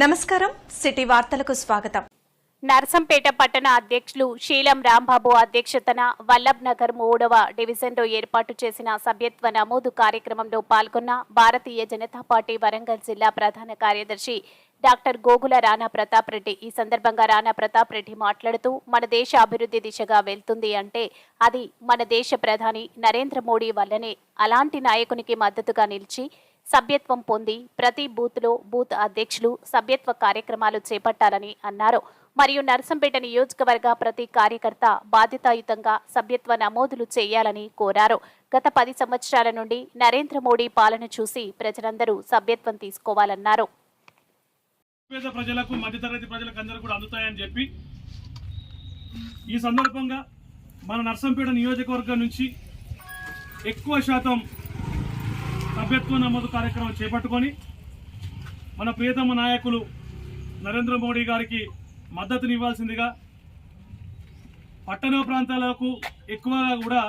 నమస్కారం సిటీ వార్తలకు స్వాగతం. నర్సంపేట పట్టణ అధ్యక్షులు శీలం రాంబాబు అధ్యక్షతన వల్లభ్ నగర్ మూడవ డివిజన్లో ఏర్పాటు చేసిన సభ్యత్వ నమోదు కార్యక్రమంలో పాల్గొన్న భారతీయ జనతా పార్టీ వరంగల్ జిల్లా ప్రధాన కార్యదర్శి డాక్టర్ గోగుల రాణా ప్రతాప్ రెడ్డి. ఈ సందర్భంగా రాణా ప్రతాప్ రెడ్డి మాట్లాడుతూ మన దేశ అభివృద్ధి దిశగా వెళ్తుంది అంటే అది మన దేశ ప్రధాని నరేంద్ర మోడీ వల్లనే. అలాంటి నాయకునికి మద్దతుగా నిలిచి సభ్యత్వం పొంది ప్రతి బూత్లో బూత్ అధ్యక్షులు సభ్యత్వ కార్యక్రమాలు చేపట్టాలని అన్నారు. మరియు నర్సంపేట నియోజకవర్గ ప్రతి కార్యకర్త బాధ్యతాయుతంగా సభ్యత్వ నమోదులు చేయాలని కోరారు. గత పది సంవత్సరాల నుండి నరేంద్ర మోడీ పాలన చూసి ప్రజలందరూ సభ్యత్వం తీసుకోవాలన్నారు. ప్రజలకు మధ్యతరగతి ప్రజలకు అందరూ కూడా అందుతాయని చెప్పి ఈ సందర్భంగా మన నర్సంపేట నియోజకవర్గం నుంచి ఎక్కువ శాతం సభ్యత్వ నమోదు కార్యక్రమం చేపట్టుకొని మన ప్రియతమ నాయకులు నరేంద్ర మోడీ గారికి మద్దతునివ్వాల్సిందిగా పట్టణ ప్రాంతాలకు ఎక్కువగా కూడా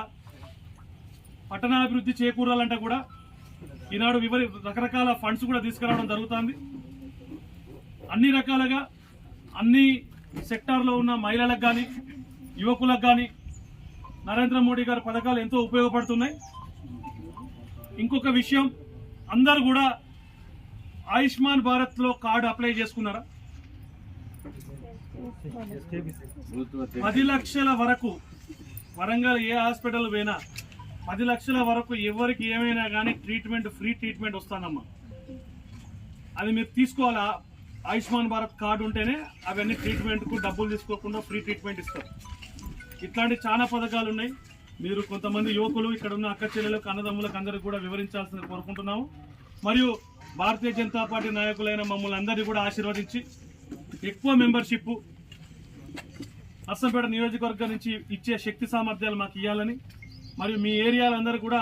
పట్టణాభివృద్ధి చేకూరాలంటే కూడా ఈనాడు వివరి రకరకాల ఫండ్స్ కూడా తీసుకురావడం జరుగుతుంది. అన్ని రకాలుగా అన్ని సెక్టార్లో ఉన్న మహిళలకు కానీ యువకులకు కానీ నరేంద్ర మోడీ గారి పథకాలు ఎంతో ఉపయోగపడుతున్నాయి. ఇంకొక విషయం అందరు కూడా ఆయుష్మాన్ భారత్లో కార్డు అప్లై చేసుకున్నారా? పది లక్షల వరకు వరంగల్ ఏ హాస్పిటల్ పోయినా పది లక్షల వరకు ఎవరికి ఏమైనా కానీ ట్రీట్మెంట్ ఫ్రీ ట్రీట్మెంట్ వస్తుందమ్మా. అది మీరు తీసుకోవాలా? ఆయుష్మాన్ భారత్ కార్డు ఉంటేనే అవన్నీ ట్రీట్మెంట్కు డబ్బులు తీసుకోకుండా ఫ్రీ ట్రీట్మెంట్ ఇస్తారు. ఇట్లాంటి చాలా పథకాలు ఉన్నాయి. మీరు కొంతమంది యువకులు ఇక్కడ ఉన్న అక్క చెల్లెలకు అన్నదమ్ములకు అందరికి కూడా వివరించాల్సింది కోరుకుంటున్నాము. మరియు భారతీయ జనతా పార్టీ నాయకులైన మమ్మల్ని అందరినీ కూడా ఆశీర్వదించి ఎక్కువ మెంబర్షిప్ అస్సంపేట నియోజకవర్గం నుంచి ఇచ్చే శక్తి సామర్థ్యాలు మాకు ఇవ్వాలని మరియు మీ ఏరియాలందరూ కూడా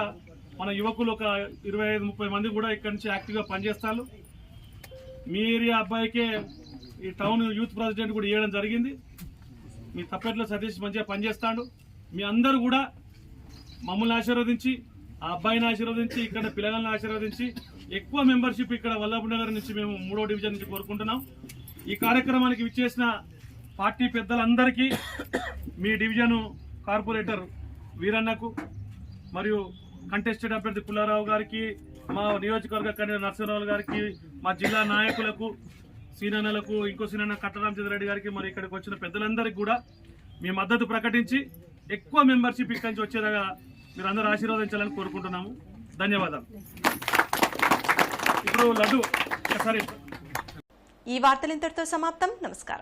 మన యువకులు ఒక ఇరవై ఐదు ముప్పై మంది కూడా ఇక్కడ నుంచి యాక్టివ్గా పనిచేస్తారు. మీ ఏరియా అబ్బాయికే ఈ టౌన్ యూత్ ప్రెసిడెంట్ కూడా ఇవ్వడం జరిగింది. మీ తప్పెట్లో సతీష్ మంచిగా పనిచేస్తాడు. మీ అందరూ కూడా మమ్మల్ని ఆశీర్వదించి ఆ అబ్బాయిని ఆశీర్వదించి ఇక్కడ పిల్లలను ఆశీర్వదించి ఎక్కువ మెంబర్షిప్ ఇక్కడ వల్లభనగర్ నుంచి మేము మూడో డివిజన్ నుంచి కోరుకుంటున్నాం. ఈ కార్యక్రమానికి విచ్చేసిన పార్టీ పెద్దలందరికీ మీ డివిజను కార్పొరేటర్ వీరన్నకు మరియు కంటెస్టెడ్ అభ్యర్థి పుల్లారావు గారికి మా నియోజకవర్గ కన్వీనర్ నరసింహరావు గారికి మా జిల్లా నాయకులకు సీనన్నలకు ఇంకో సీనన్న కట్టరామచంద్రరెడ్డి గారికి మరి ఇక్కడికి వచ్చిన పెద్దలందరికీ కూడా మీ మద్దతు ప్రకటించి ఎక్కువ మెంబర్షిప్ ఇక్కడి నుంచి వచ్చేలాగా మీరు అందరూ ఆశీర్వదించాలని కోరుకుంటున్నాము. ధన్యవాదాలు. ఇప్పుడు లడ్డు ఒకసారి ఈ వార్తలు ఇంతటితో సమాప్తం. నమస్కారం.